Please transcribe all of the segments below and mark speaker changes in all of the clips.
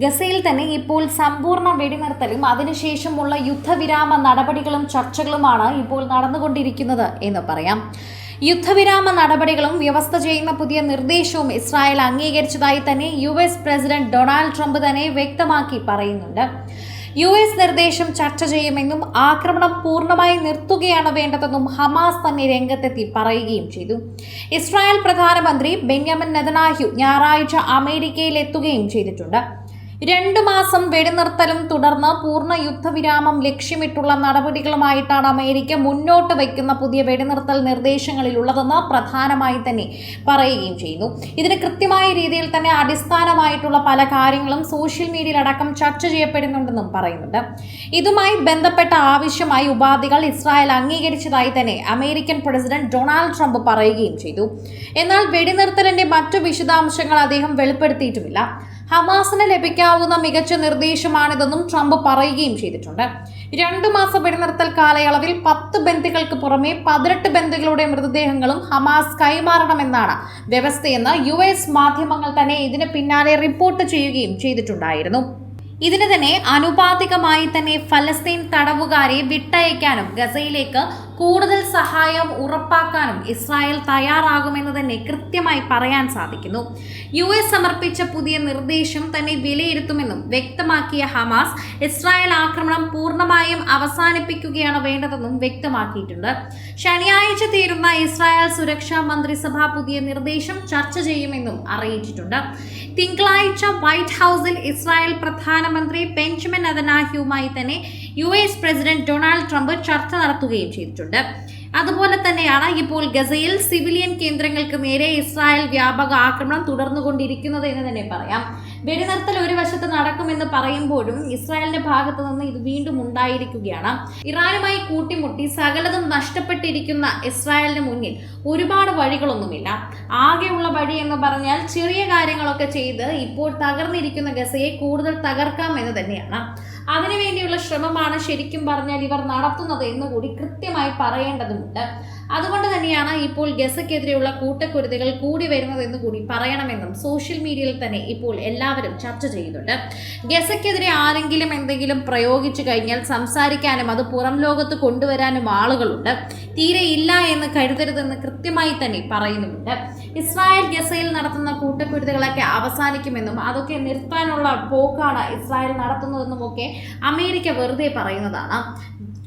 Speaker 1: ഗസയിൽ തന്നെ ഇപ്പോൾ സമ്പൂർണ വെടിനിർത്തലും അതിനുശേഷമുള്ള യുദ്ധവിരാമ നടപടികളും ചർച്ചകളുമാണ് ഇപ്പോൾ നടന്നുകൊണ്ടിരിക്കുന്നത് എന്ന് പറയാം. യുദ്ധവിരാമ നടപടികളും വ്യവസ്ഥ ചെയ്യുന്ന പുതിയ നിർദ്ദേശവും ഇസ്രായേൽ അംഗീകരിച്ചതായി തന്നെ യു പ്രസിഡന്റ് ഡൊണാൾഡ് ട്രംപ് തന്നെ വ്യക്തമാക്കി പറയുന്നുണ്ട്. യു എസ് നിർദ്ദേശം ചർച്ച ചെയ്യുമെന്നും ആക്രമണം പൂർണമായി നിർത്തുകയാണ് വേണ്ടതെന്നും ഹമാസ് തന്നെ രംഗത്തെത്തി പറയുകയും ചെയ്തു. ഇസ്രായേൽ പ്രധാനമന്ത്രി ബെന്യാമിൻ നെതനാഹ്യു ഞായറാഴ്ച അമേരിക്കയിൽ എത്തുകയും ചെയ്തിട്ടുണ്ട്. രണ്ടു മാസം വെടിനിർത്തലും തുടർന്ന് പൂർണ യുദ്ധവിരാമം ലക്ഷ്യമിട്ടുള്ള നടപടികളുമായിട്ടാണ് അമേരിക്ക മുന്നോട്ട് വയ്ക്കുന്ന പുതിയ വെടിനിർത്തൽ നിർദ്ദേശങ്ങളിലുള്ളതെന്ന് പ്രധാനമായി തന്നെ പറയുകയും ചെയ്യുന്നു. ഇതിന് കൃത്യമായ രീതിയിൽ തന്നെ അടിസ്ഥാനമായിട്ടുള്ള പല കാര്യങ്ങളും സോഷ്യൽ മീഡിയയിലടക്കം ചർച്ച ചെയ്യപ്പെടുന്നുണ്ടെന്നും പറയുന്നുണ്ട്. ഇതുമായി ബന്ധപ്പെട്ട ആവശ്യമായി ഉപാധികൾ ഇസ്രായേൽ അംഗീകരിച്ചതായി തന്നെ അമേരിക്കൻ പ്രസിഡന്റ് ഡൊണാൾഡ് ട്രംപ് പറയുകയും ചെയ്തു. എന്നാൽ വെടിനിർത്തലിന്റെ മറ്റു വിശദാംശങ്ങൾ അദ്ദേഹം വെളിപ്പെടുത്തിയിട്ടുമില്ല. ഹമാസിന് ലഭിക്കാവുന്ന മികച്ച നിർദ്ദേശമാണിതെന്നും ട്രംപ് പറയുകയും ചെയ്തിട്ടുണ്ട്. രണ്ടു മാസ വെടിനിർത്തൽ കാലയളവിൽ പത്ത് ബന്ദികൾക്ക് പുറമെ പതിനെട്ട് ബന്ദികളുടെ മൃതദേഹങ്ങളും ഹമാസ് കൈമാറണമെന്നാണ് വ്യവസ്ഥയെന്ന് യു എസ് മാധ്യമങ്ങൾ തന്നെ ഇതിന് പിന്നാലെ റിപ്പോർട്ട് ചെയ്യുകയും ചെയ്തിട്ടുണ്ടായിരുന്നു. ഇതിന് തന്നെ അനുപാതികമായി തന്നെ ഫലസ്തീൻ തടവുകാരെ വിട്ടയക്കാനും ഗസയിലേക്ക് കൂടുതൽ സഹായം ഉറപ്പാക്കാനും ഇസ്രായേൽ തയ്യാറാകുമെന്ന് തന്നെ കൃത്യമായി പറയാൻ സാധിക്കുന്നു. യു എസ് സമർപ്പിച്ച പുതിയ നിർദ്ദേശം തന്നെ വിലയിരുത്തുമെന്നും വ്യക്തമാക്കിയ ഹമാസ് ഇസ്രായേൽ ആക്രമണം പൂർണമായും അവസാനിപ്പിക്കുകയാണ് വേണ്ടതെന്നും വ്യക്തമാക്കിയിട്ടുണ്ട്. ശനിയാഴ്ച തീരുന്ന ഇസ്രായേൽ സുരക്ഷാ മന്ത്രിസഭ പുതിയ നിർദ്ദേശം ചർച്ച ചെയ്യുമെന്നും അറിയിച്ചിട്ടുണ്ട്. തിങ്കളാഴ്ച വൈറ്റ് ഹൗസിൽ ഇസ്രായേൽ പ്രധാനമന്ത്രി ബെഞ്ചമിൻ അതനാഹ്യുമായി തന്നെ U S president Donald Trump ചർച്ച നടത്തുകയും ചെയ്തിട്ടുണ്ട്. അതുപോലെ തന്നെയാണ് ഇപ്പോൾ ഗസയിൽ സിവിലിയൻ കേന്ദ്രങ്ങൾക്ക് നേരെ ഇസ്രായേൽ വ്യാപക ആക്രമണം തുടർന്നുകൊണ്ടിരിക്കുന്നത് എന്ന് തന്നെ പറയാം. വെടിനിർത്തൽ ഒരു വശത്ത് നടക്കുമെന്ന് പറയുമ്പോഴും ഇസ്രായേലിന്റെ ഭാഗത്ത് നിന്ന് ഇത് വീണ്ടും ഉണ്ടായിരിക്കുകയാണ്. ഇറാനുമായി കൂട്ടിമുട്ടി സകലതും നഷ്ടപ്പെട്ടിരിക്കുന്ന ഇസ്രായേലിന് മുന്നിൽ ഒരുപാട് വഴികളൊന്നുമില്ല. ആകെയുള്ള വഴി എന്ന് പറഞ്ഞാൽ ചെറിയ കാര്യങ്ങളൊക്കെ ചെയ്ത് ഇപ്പോൾ തകർന്നിരിക്കുന്ന ഗസയെ കൂടുതൽ തകർക്കാം എന്ന് തന്നെയാണ്. അതിനുവേണ്ടിയുള്ള ശ്രമമാണ് ശരിക്കും പറഞ്ഞാൽ ഇവർ നടത്തുന്നത് എന്ന് കൂടി കൃത്യമായി പറയേണ്ടതുണ്ട് അതുകൊണ്ട് തന്നെയാണ് ഇപ്പോൾ ഗസയ്ക്കെതിരെയുള്ള കൂട്ടക്കുരുതികൾ കൂടി വരുന്നതെന്ന് കൂടി പറയണമെന്നും സോഷ്യൽ മീഡിയയിൽ തന്നെ ഇപ്പോൾ എല്ലാവരും ചർച്ച ചെയ്യുന്നുണ്ട്. ഗസയ്ക്കെതിരെ ആരെങ്കിലും എന്തെങ്കിലും പ്രയോഗിച്ചു കഴിഞ്ഞാൽ സംസാരിക്കാനും അത് പുറം ലോകത്ത് കൊണ്ടുവരാനും ആളുകളുണ്ട്. തീരെ ഇല്ല എന്ന് കരുതരുതെന്ന് കൃത്യമായി തന്നെ പറയുന്നുമുണ്ട്. ഇസ്രായേൽ ഗസയിൽ നടത്തുന്ന കൂട്ടക്കുരുതികളൊക്കെ അവസാനിക്കുമെന്നും അതൊക്കെ നിർത്താനുള്ള പോക്കാണ് ഇസ്രായേൽ നടത്തുന്നതെന്നും ഒക്കെ അമേരിക്ക വെറുതെ പറയുന്നതാണ്.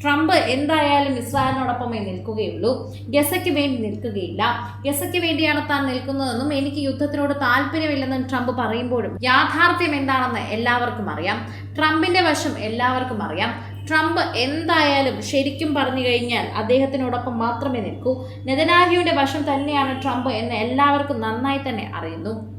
Speaker 1: ട്രംപ് എന്തായാലും ഇസ്രായേലിനോടൊപ്പമേ നിൽക്കുകയുള്ളൂ. ഗസയ്ക്ക് വേണ്ടി നിൽക്കുകയില്ല. ഗസയ്ക്ക് വേണ്ടിയാണ് താൻ നിൽക്കുന്നതെന്നും എനിക്ക് യുദ്ധത്തിനോട് താല്പര്യമില്ലെന്നും ട്രംപ് പറയുമ്പോഴും യാഥാർത്ഥ്യം എന്താണെന്ന് എല്ലാവർക്കും അറിയാം. ട്രംപിന്റെ വശം എല്ലാവർക്കും അറിയാം. ട്രംപ് എന്തായാലും ശരിക്കും പറഞ്ഞു കഴിഞ്ഞാൽ അദ്ദേഹത്തിനോടൊപ്പം മാത്രമേ നിൽക്കൂ. നെതനാഹിയുടെ വശം തന്നെയാണ് ട്രംപ് എന്ന് എല്ലാവർക്കും നന്നായി തന്നെ അറിയുന്നു.